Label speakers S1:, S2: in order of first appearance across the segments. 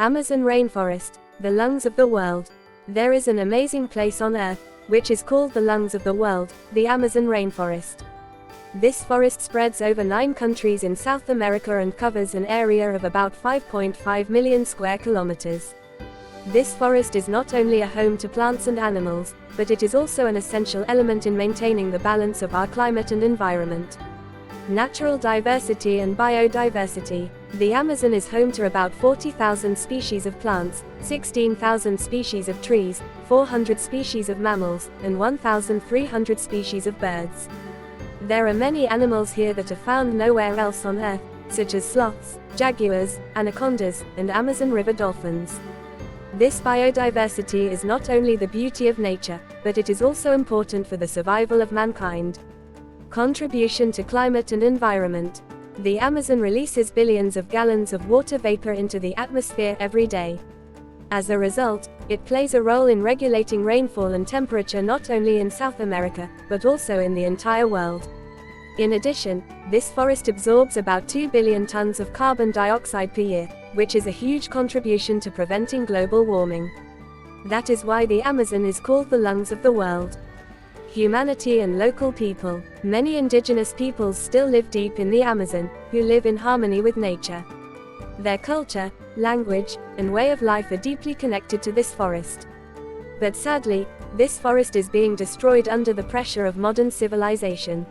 S1: Amazon rainforest, the lungs of the world. There is an amazing place on earth, which is called the lungs of the world, the Amazon rainforest. This forest spreads over nine countries in South America and covers an area of about 5.5 million square kilometers. This forest is not only a home to plants and animals, but it is also an essential element in maintaining the balance of our climate and environment. Natural diversity and biodiversity. The Amazon is home to about 40,000 species of plants, 16,000 species of trees, 400 species of mammals, and 1,300 species of birds. There are many animals here that are found nowhere else on Earth, such as sloths, jaguars, anacondas, and Amazon River dolphins. This biodiversity is not only the beauty of nature, but it is also important for the survival of mankind. Contribution to climate and environment. The Amazon releases billions of gallons of water vapor into the atmosphere every day. As a result, it plays a role in regulating rainfall and temperature not only in South America, but also in the entire world. In addition, this forest absorbs about 2 billion tons of carbon dioxide per year, which is a huge contribution to preventing global warming. That is why the Amazon is called the lungs of the world. Humanity and local people. Many indigenous peoples still live deep in the Amazon, who live in harmony with nature. Their culture, language, and way of life are deeply connected to this forest. But sadly, this forest is being destroyed under the pressure of modern civilization.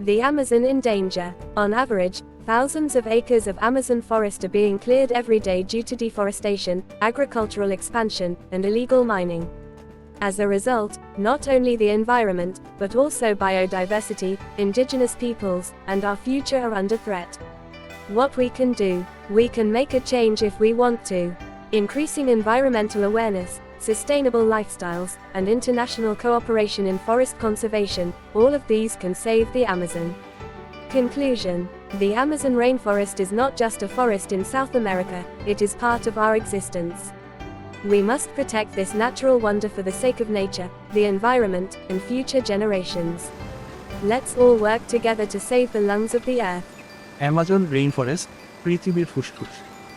S1: The Amazon in danger. On average, thousands of acres of Amazon forest are being cleared every day due to deforestation, agricultural expansion, and illegal mining. As a result, not only the environment, but also biodiversity, indigenous peoples, and our future are under threat. What we can do, we can make a change if we want to. Increasing environmental awareness, sustainable lifestyles, and international cooperation in forest conservation, all of these can save the Amazon. Conclusion The Amazon rainforest is not just a forest in South America, it is part of our existence. We must protect this natural wonder for the sake of nature, the environment, and future generations. Let's all work together to save the lungs of the earth.
S2: Rain forest পৃথিবীর ফুসফুস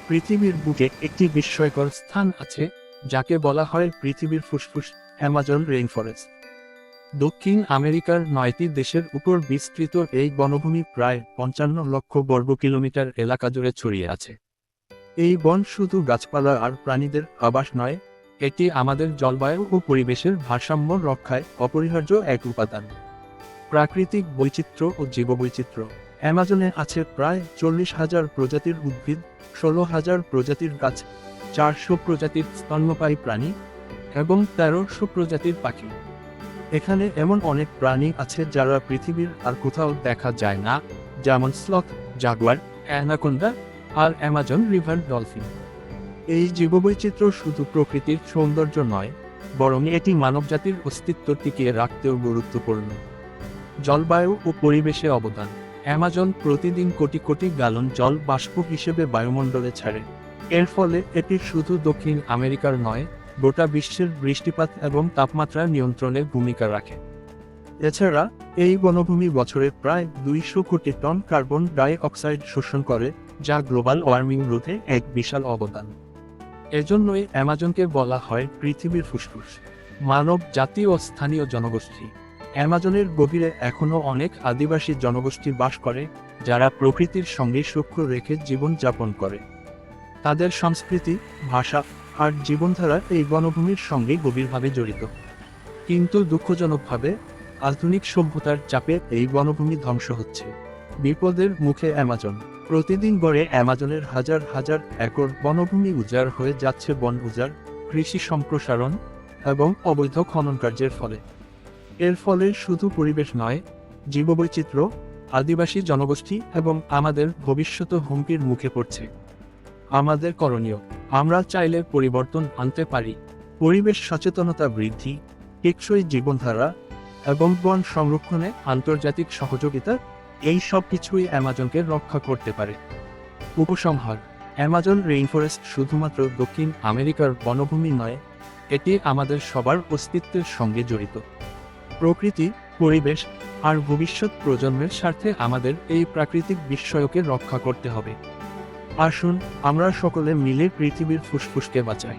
S2: পৃথিবীর বুকে একটি বিস্ময়কর স্থান আছে যাকে বলা হয় পৃথিবীর ফুসফুস অ্যামাজন রেইন ফরেস্ট দক্ষিণ আমেরিকার নয়টি দেশের উপর বিস্তৃত এই বনভূমি প্রায় পঞ্চান্ন লক্ষ বর্গ কিলোমিটার এলাকা জুড়ে ছড়িয়ে আছে এই বন শুধু গাছপালা আর প্রাণীদের আবাস নয়, এটি আমাদের জলবায়ু ও পরিবেশের ভারসাম্য রক্ষায় অপরিহার্য এক উপাদান। প্রাকৃতিক বৈচিত্র্য ও জীববৈচিত্র্য। অ্যামাজনে আছে প্রায় চল্লিশ হাজার প্রজাতির উদ্ভিদ, ষোলো হাজার প্রজাতির গাছ, চারশো প্রজাতির স্তন্যপায়ী প্রাণী এবং তেরোশো প্রজাতির পাখি। এখানে এমন অনেক প্রাণী আছে যারা পৃথিবীর আর কোথাও দেখা যায় না, যেমন স্লথ, জাগুয়ার, অ্যানাকোন্ডা আর অ্যামাজন রিভার ডলফিন। এই জীববৈচিত্র্য শুধু প্রকৃতির সৌন্দর্য নয়, বরং এটি মানবজাতির অস্তিত্ব টিকিয়ে রাখতেও গুরুত্বপূর্ণ। জলবায়ু ও পরিবেশে অবদান। অ্যামাজন প্রতিদিন কোটি কোটি গ্যালন জল বাষ্প হিসেবে বায়ুমণ্ডলে ছাড়ে। এর ফলে এটি শুধু দক্ষিণ আমেরিকার নয়, গোটা বিশ্বের বৃষ্টিপাত এবং তাপমাত্রা নিয়ন্ত্রণে ভূমিকা রাখে। এছাড়া, এই বনভূমি বছরে প্রায় দুইশো কোটি টন কার্বন ডাই অক্সাইড শোষণ করে যা গ্লোবাল ওয়ার্মিং রোধে এক বিশাল অবদান। এজন্যই অ্যামাজনকে বলা হয় পৃথিবীর ফুসফুস, মানব জাতি ও স্থানীয় জনগোষ্ঠী। অ্যামাজনের গভীরে এখনও অনেক আদিবাসী জনগোষ্ঠী বাস করে, যারা প্রকৃতির সঙ্গে সূক্ষ্ম রেখে জীবন যাপন করে। তাদের সংস্কৃতি, ভাষা আর জীবনধারা এই বনভূমির সঙ্গে গভীরভাবে জড়িত। কিন্তু দুঃখজনকভাবে, আধুনিক সভ্যতার চাপে এই বনভূমি ধ্বংস হচ্ছে। বিপদের মুখে অ্যামাজন। প্রতিদিন গড়ে অ্যামাজনের হাজার হাজার একর বনভূমি উজাড় হয়ে যাচ্ছে বন উজাড়, কৃষি সম্প্রসারণ এবং অবৈধ খনন কার্যের ফলে। এর ফলে শুধু পরিবেশ নয়, জীববৈচিত্র্য, আদিবাসী জনগোষ্ঠী এবং আমাদের ভবিষ্যৎ হুমকির মুখে পড়ছে। আমাদের করণীয়, আমরা চাইলে পরিবর্তন আনতে পারি। পরিবেশ সচেতনতা বৃদ্ধি, টেকসই জীবনধারা এবং বন সংরক্ষণে আন্তর্জাতিক সহযোগিতা এই সব কিছুই অ্যামাজনকে রক্ষা করতে পারে। উপসংহার, অ্যামাজন রেইনফরেস্ট শুধুমাত্র দক্ষিণ আমেরিকার বনভূমি নয়, এটি আমাদের সবার অস্তিত্বের সঙ্গে জড়িত। প্রকৃতি, পরিবেশ আর ভবিষ্যৎ প্রজন্মের স্বার্থে আমাদের এই প্রাকৃতিক বিস্ময়কে রক্ষা করতে হবে। আসুন, আমরা সকলে মিলে পৃথিবীর ফুসফুসকে বাঁচাই।